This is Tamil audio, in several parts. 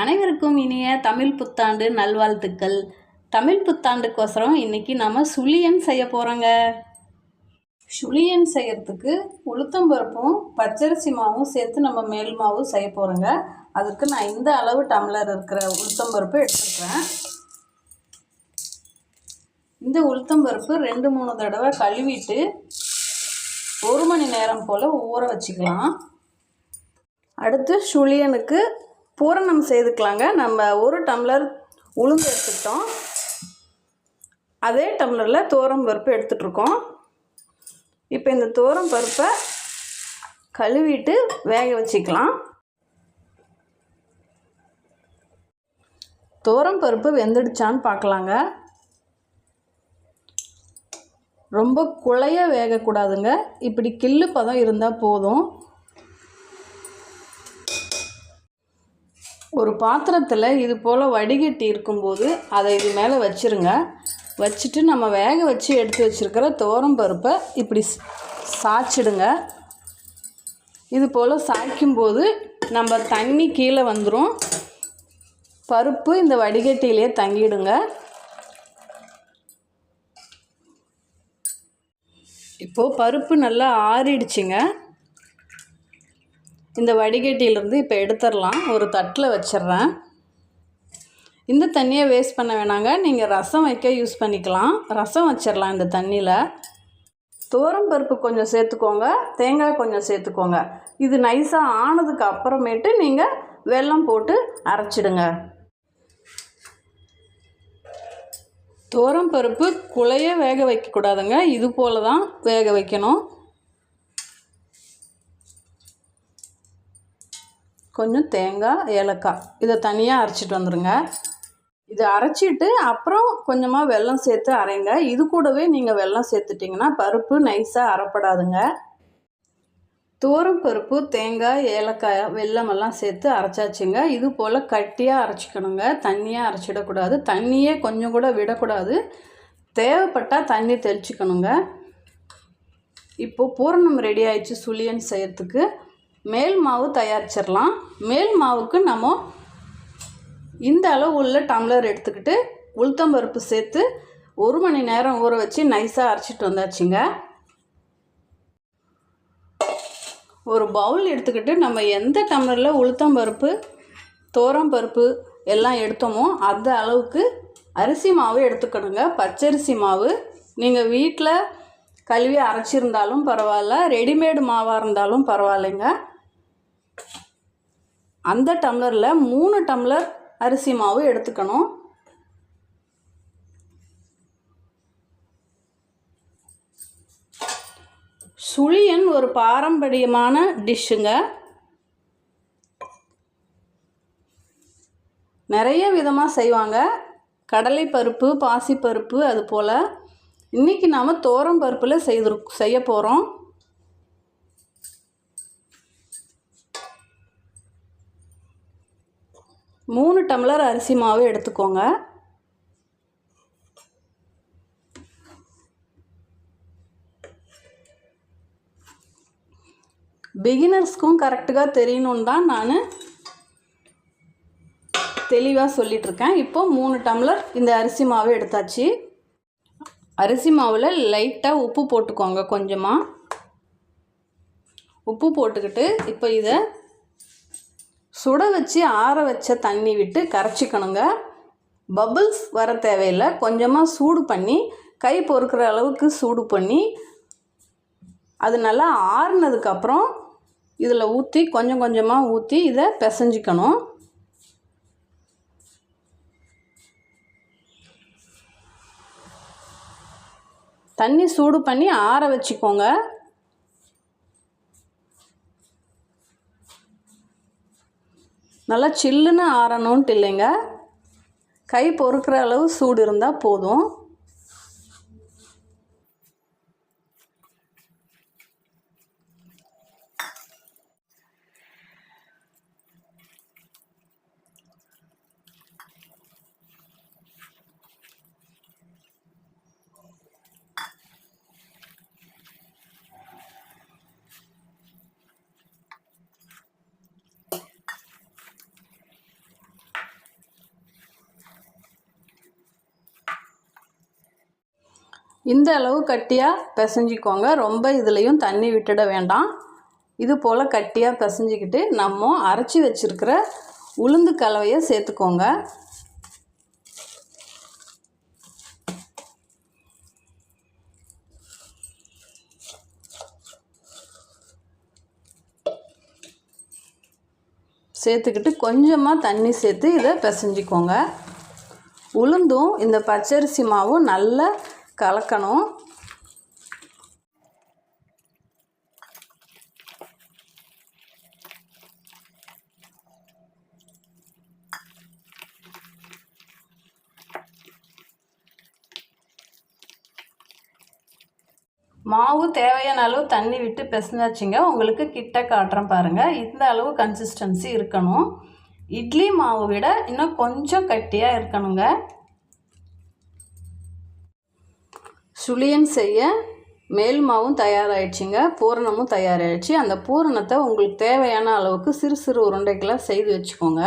அனைவருக்கும் இனிய தமிழ் புத்தாண்டு நல்வாழ்த்துக்கள். தமிழ் புத்தாண்டுக்கோசரம் இன்னைக்கு நம்ம சுழியன் செய்ய போகிறோங்க சுழியன் செய்யறதுக்கு உளுத்தம்பருப்பும் பச்சரிசி மாவும் சேர்த்து நம்ம மேல் மாவும் செய்ய போகிறோங்க அதுக்கு நான் இந்த அளவு டம்ளர் இருக்கிற உளுத்தம்பருப்பு எடுத்துக்கிறேன். இந்த உளுத்தம்பருப்பு ரெண்டு மூணு தடவை கழுவிட்டு ஒரு மணி நேரம் போல் ஊற வச்சுக்கலாம். அடுத்து சுழியனுக்கு பூரணம் செய்துக்கலாங்க. நம்ம ஒரு டம்ளர் உளுந்து எடுத்துக்கிட்டோம். அதே டம்ளரில் தோரம் பருப்பு எடுத்துகிட்ருக்கோம் இப்போ இந்த தோரம் பருப்பை கழுவிட்டு வேக வச்சுக்கலாம். தோரம் பருப்பு வெந்துடுச்சான்னு பார்க்கலாங்க. ரொம்ப குழைய வேகக்கூடாதுங்க. இப்படி கில்லு பதம் இருந்தால் போதும். ஒரு பாத்திரத்தில் இது போல் வடிகட்டி இருக்கும்போது அதை இது மேலே வச்சுருங்க. வச்சுட்டு நம்ம வேக வச்சு எடுத்து வச்சுருக்கிற தோரம் பருப்பை இப்படி சாய்ச்சிடுங்க. இது போல் சாய்க்கும்போது நம்ம தண்ணி கீழே வந்துடும் பருப்பு இந்த வடிகட்டியிலே தங்கிடுங்க. இப்போது பருப்பு நல்லா ஆறிடுச்சுங்க. இந்த வடிகட்டியிலேருந்து இப்போ எடுத்துடலாம். ஒரு தட்டில் வச்சிட்றேன். இந்த தண்ணியை வேஸ்ட் பண்ண வேணாங்க. நீங்கள் ரசம் வைக்க யூஸ் பண்ணிக்கலாம். ரசம் வச்சிடலாம் இந்த தண்ணியில். தோரம் பருப்பு கொஞ்சம் சேர்த்துக்கோங்க. தேங்காய் கொஞ்சம் சேர்த்துக்கோங்க. இது நைஸாக ஆனதுக்கு அப்புறமேட்டு நீங்கள் வெல்லம் போட்டு அரைச்சிடுங்க. தோரம் பருப்பு குழைய வேக வைக்கக்கூடாதுங்க. இது போல் தான் வேக வைக்கணும். கொஞ்சம் தேங்காய் ஏலக்காய். இதை தனியாக அரைச்சிட்டு வந்துடுங்க இதை அரைச்சிட்டு அப்புறம் கொஞ்சமாக வெல்லம் சேர்த்து அரைங்க. இது கூடவே நீங்கள் வெல்லம் சேர்த்துட்டிங்கன்னா பருப்பு நைஸாக அரைப்படாதுங்க. தோரம் பருப்பு தேங்காய் ஏலக்காய் வெல்லமெல்லாம் சேர்த்து அரைச்சாச்சுங்க. இது போல் கட்டியாக அரைச்சிக்கணுங்க. தண்ணியாக அரைச்சிடக்கூடாது. தண்ணியே கொஞ்சம் கூட விடக்கூடாது. தேவைப்பட்டால் தண்ணி தெளிச்சுக்கணுங்க. இப்போது பூரணம் ரெடி ஆயிடுச்சு சுழியன் செய்யறதுக்கு. மேல் மாவு தயாரிச்சிடலாம் மேல் மாவுக்கு நம்ம இந்த அளவு உள்ள டம்ளர் எடுத்துக்கிட்டு உளுத்தம்பருப்பு சேர்த்து ஒரு மணி நேரம் ஊற வச்சு நைஸாக அரைச்சிட்டு வந்தாச்சுங்க. ஒரு பவுல் எடுத்துக்கிட்டு நம்ம எந்த டம்ளரில் உளுத்தம்பருப்பு பருப்பு எல்லாம் எடுத்தோமோ அந்த அளவுக்கு அரிசி மாவு எடுத்துக்கணுங்க. பச்சரிசி மாவு. நீங்கள் வீட்டில் கழுவி அரைச்சிருந்தாலும் பரவாயில்ல. ரெடிமேடு மாவாக இருந்தாலும் பரவாயில்லைங்க. அந்த டம்ளரில் மூணு டம்ளர் அரிசி மாவு எடுத்துக்கணும். சுழியன் ஒரு பாரம்பரியமான டிஷ்ஷுங்க. நிறைய விதமாக செய்வாங்க. கடலை பருப்பு பாசிப்பருப்பு அது போல். இன்றைக்கி நாம் தோரம் பருப்பில் செய்து செய்ய போகிறோம் மூணு டம்ளர் அரிசி மாவு எடுத்துக்கோங்க. பிகினர்ஸ்க்கும் கரெக்டாக தெரியணுன்னு தான் நான் தெளிவாக சொல்லிகிட்ருக்கேன் இப்போ மூணு டம்ளர் இந்த அரிசி மாவு எடுத்தாச்சு. அரிசி மாவில் லைட்டாக உப்பு போட்டுக்கோங்க கொஞ்சமாக உப்பு போட்டுக்கிட்டு இப்போ இதை சுட வச்சு ஆற வச்ச தண்ணி விட்டு கரைச்சிக்கணுங்க. பபுள்ஸ் வர தேவையில்லை. கொஞ்சமாக சூடு பண்ணி கை பொறுக்கிற அளவுக்கு சூடு பண்ணி அது நல்லா ஆறுனதுக்கப்புறம் இதில் ஊற்றி கொஞ்சம் கொஞ்சமாக ஊற்றி இதை பிசைஞ்சிக்கணும். தண்ணி சூடு பண்ணி ஆற வச்சுக்கோங்க. நல்லா சில்லுன்னு ஆறணுன்ட்டு இல்லைங்க. கை பொறுக்கிற அளவு சூடு இருந்தால் போதும். இந்த அளவு கட்டியாக பிசைஞ்சிக்கோங்க. ரொம்ப இதுலேயும் தண்ணி விட்டுட வேண்டாம். இது போல் கட்டியாக பிசைஞ்சிக்கிட்டு நம்ம அரைச்சி வச்சுருக்கிற உளுந்து கலவையை சேர்த்துக்கோங்க. சேர்த்துக்கிட்டு கொஞ்சமாக தண்ணி சேர்த்து இதை பிசைஞ்சிக்கோங்க. உளுந்தும் இந்த பச்சரிசி மாவும் நல்லா கலக்கணும். மாவு தேவையான அளவு தண்ணி விட்டு பிசைஞ்சாச்சுங்க. உங்களுக்கு கிட்ட காட்டுறேன் பாருங்கள் இந்த அளவு கன்சிஸ்டன்சி இருக்கணும். இட்லி மாவு விட இன்னும் கொஞ்சம் கட்டியாக இருக்கணுங்க. சுழியன் செய்ய மேல் மாவும் தயாராகிடுச்சிங்க பூரணமும் தயாராகிடுச்சு அந்த பூரணத்தை உங்களுக்கு தேவையான அளவுக்கு சிறு சிறு உருண்டைகளாக செய்து வச்சுக்கோங்க.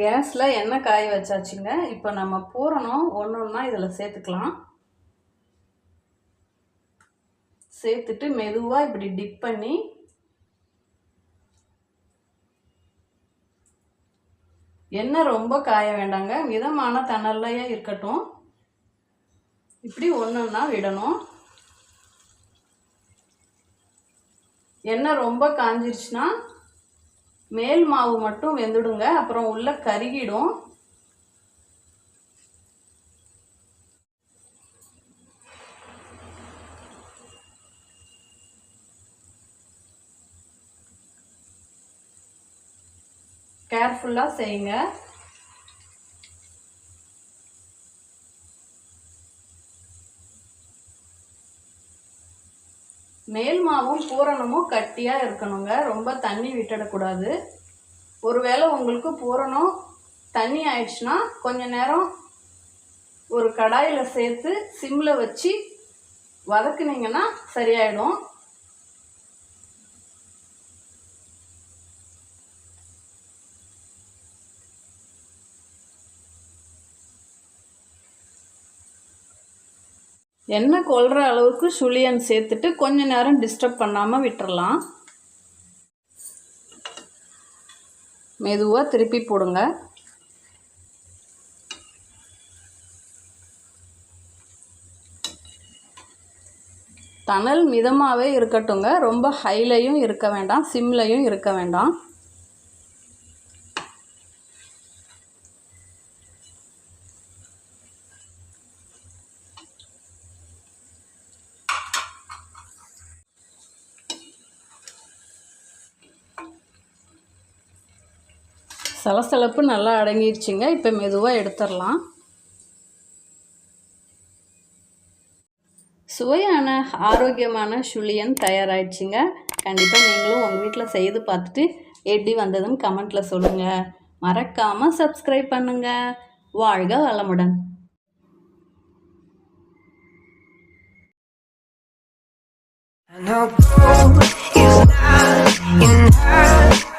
கேஸில் எண்ணெய் காய வச்சாச்சுங்க. இப்போ நம்ம பூரணம் ஒன்று ஒன்றா இதில் சேர்த்துக்கலாம். சேர்த்துட்டு மெதுவாக இப்படி டிப் பண்ணி எண்ணெய் ரொம்ப காய வேண்டாங்க. மிதமான தணல்லையே இருக்கட்டும். இப்படி ஒன்றுன்னா விடணும். எண்ணெய் ரொம்ப காஞ்சிருச்சுன்னா மேல் மாவு மட்டும் வெந்துடுங்க. அப்புறம் உள்ளே கருகிடும். கேர்ஃபுல்லாக செய்யுங்க. மேல் மாவும் பூரணமும் கட்டியாக இருக்கணுங்க. ரொம்ப தண்ணி விட்டுடக்கூடாது. ஒருவேளை உங்களுக்கு பூரணம் தண்ணி ஆயிடுச்சுன்னா கொஞ்ச நேரம் ஒரு கடாயில் சேர்த்து சிம்மில் வச்சு வதக்குனீங்கன்னா சரியாயிடும். எண்ணெய் கொள்கிற அளவுக்கு சுழியன் சேர்த்துட்டு கொஞ்ச நேரம் டிஸ்டர்ப் பண்ணாமல் விட்டுறலாம். மெதுவாக திருப்பி போடுங்க. தணல் மிதமாகவே இருக்கட்டுங்க. ரொம்ப ஹைலையும் இருக்க வேண்டாம். சிம்லையும் இருக்க வேண்டாம். சலசலப்பு நல்லா அடங்கிடுச்சிங்க. இப்போ மெதுவாக எடுத்துடலாம். சுவையான ஆரோக்கியமான சுழியன் தயாராகிடுச்சிங்க கண்டிப்பாக நீங்களும் உங்கள் வீட்டில் செய்து பார்த்துட்டு எப்படி வந்ததுன்னு கமெண்ட்டில் சொல்லுங்கள் மறக்காமல் சப்ஸ்கிரைப் பண்ணுங்கள் வாழ்க வளமுடன். I know gold is not enough.